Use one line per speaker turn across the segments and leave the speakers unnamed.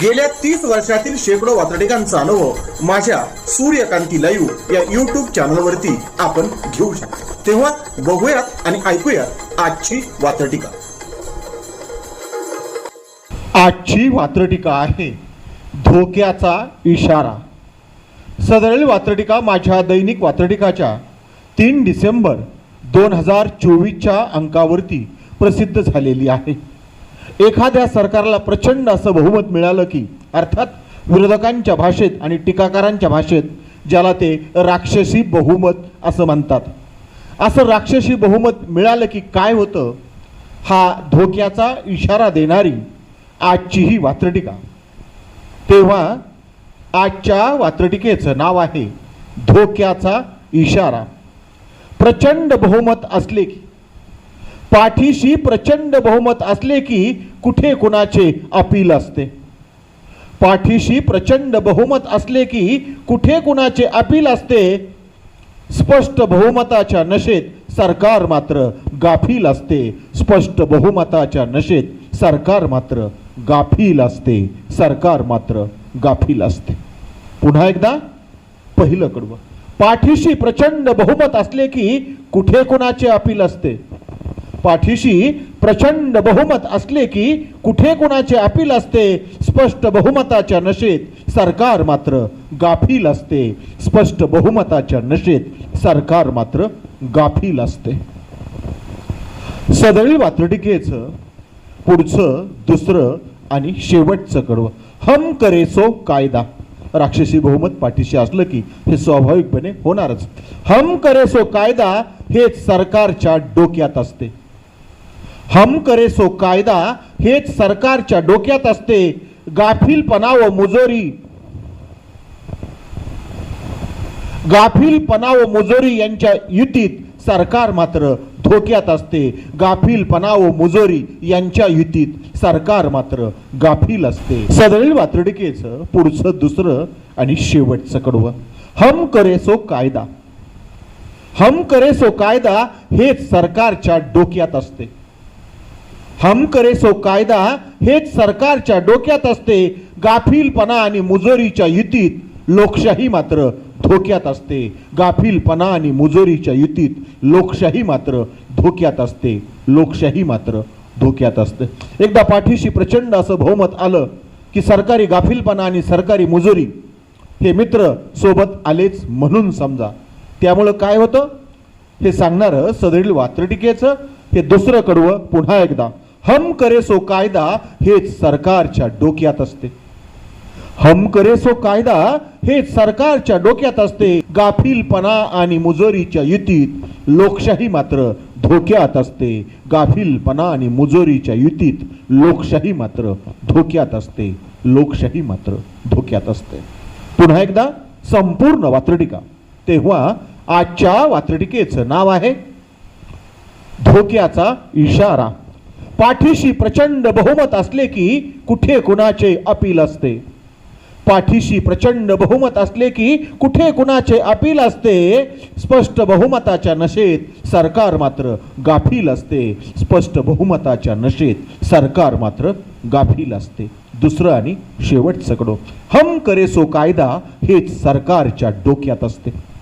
गेल्या तीस वर्षातील शेकडो वातडिकांचा अनुभव माझ्या सूर्यकांती लाईव्ह या युट्यूब चॅनलवरती आपण घेऊ शकतो. तेव्हा बघूयात आणि ऐकूयात आजची वातडिका
आजची वात्रटिका आहे धोक्याचा इशारा. सदरील वात्रटिका माझ्या दैनिक वात्रटिकाच्या तीन डिसेंबर दोन हजार चोवीसच्या अंकावरती प्रसिद्ध झालेली आहे. एखाद्या सरकारला प्रचंड असं बहुमत मिळालं की अर्थात विरोधकांच्या भाषेत आणि टीकाकारांच्या भाषेत ज्याला ते राक्षसी बहुमत असं म्हणतात. असं राक्षसी बहुमत मिळालं की काय होतं? हा धोक्याचा इशारा देणारी आजची ही वात्रटिका. तेव्हा आजच्या वात्रटिकेचं नाव आहे धोक्याचा इशारा. प्रचंड बहुमत असले की पाठीशी प्रचंड बहुमत असले की कुठे कुणाचे अपील असते? पाठीशी प्रचंड बहुमत असले की कुठे कुणाचे अपील असते? स्पष्ट बहुमताच्या नशेत सरकार मात्र गाफील असते. स्पष्ट बहुमताच्या नशेत सरकार मात्र गाफील असते. सरकार मात्र गाफील असते. पुन्हा एकदा पहिलं कडवं. पाठीशी प्रचंड बहुमत असले की कुठे कुणाचे अपील असते? पाठीशी प्रचंड बहुमत असले की कुठे कुणाचे अपील असते स्पष्ट बहुमताच्या नशेत सरकार मात्र गाफील असते. स्पष्ट बहुमताच्या नशेत सरकार मात्र गाफील असते. सदळी वात्रटिकेचं पुढचं दुसरं आणि शेवटचं कडवं. हम करेसो कायदा. राक्षसी बहुमत पाठीशी असलं की हे स्वाभाविकपणे होणारच. हम करेसो कायदा हेच सरकारच्या डोक्यात असते. हम करे सो कायदा हेच सरकारच्या डोक्यात असते. गाफीलपणा व मुजोरी. गाफीलपणा व मुजोरी यांच्या युतीत सरकार मात्र धोक्यात असते. गाफीलपणा व मुजोरी यांच्या युतीत सरकार मात्र गाफील असते. सदरील वात्रडिकेचं पुढचं दुसरं आणि शेवटचं कडवं. हम करे सो कायदा. हम करे सो कायदा हेच सरकारच्या डोक्यात असते. हम करे सो कायदा हेच सरकारच्या डोक्यात असते. गाफीलपणा आणि मुजोरीच्या युतीत लोकशाही मात्र धोक्यात असते. गाफीलपणा आणि मुजोरीच्या युतीत लोकशाही मात्र धोक्यात असते. लोकशाही मात्र धोक्यात असते. एकदा पाठीशी प्रचंड असं बहुमत आलं की सरकारी गाफीलपणा आणि सरकारी मुजोरी हे मित्र सोबत आलेच म्हणून समजा. त्यामुळं काय होतं? हे सांगणारं सदरील वात्रटिकेचं हे दुसरं कडवं पुन्हा एकदा. हम करे सो कायदा हेच सरकारच्या डोक्यात असते. हम करे सो कायदा हे सरकारच्या डोक्यात असते. गाफीलपणा आणि मुजोरीच्या युतीत लोकशाही मात्र धोक्यात असते. गाफीलपणा आणि मुजोरीच्या युतीत लोकशाही मात्र धोक्यात असते. लोकशाही मात्र धोक्यात असते. पुन्हा एकदा संपूर्ण वात्रटिका. तेव्हा आजच्या वात्रटिकेचं नाव आहे धोक्याचा इशारा. पाठीशी प्रचंड बहुमत असले की कुठे कुणाचे अपील असते? पाठीशी प्रचंड बहुमत असले की कुठे कुणाचे अपील असते? स्पष्ट बहुमताच्या नशेत सरकार मात्र गाफील असते. स्पष्ट बहुमताच्या नशेत सरकार मात्र गाफील असते. दुसरं आणि शेवटचं कडो हम करे सो कायदा हेच सरकारच्या डोक्यात असते.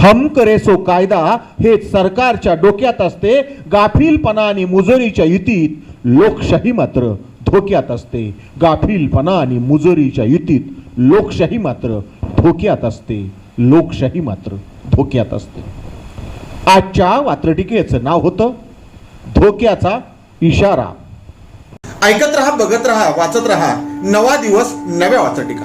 हम करे सो कायदा हे सरकारच्या डोक्यात असते गाफीलपणा आणि मुजोरीच्या युतीत लोकशाही मात्र धोक्यात असते. गाफीलपणा आणि मुजोरीच्या युतीत लोकशाही मात्र धोक्यात असते. लोकशाही मात्र धोक्यात असते. आजच्या वात्रटिकेचं नाव होतं धोक्याचा इशारा.
ऐकत रहा बघत रहा वाचत रहा. नवा दिवस नव्या वाचटिका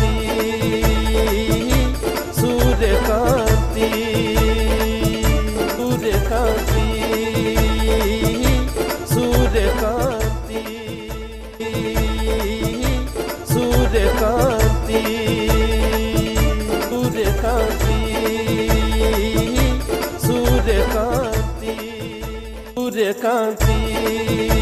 कांती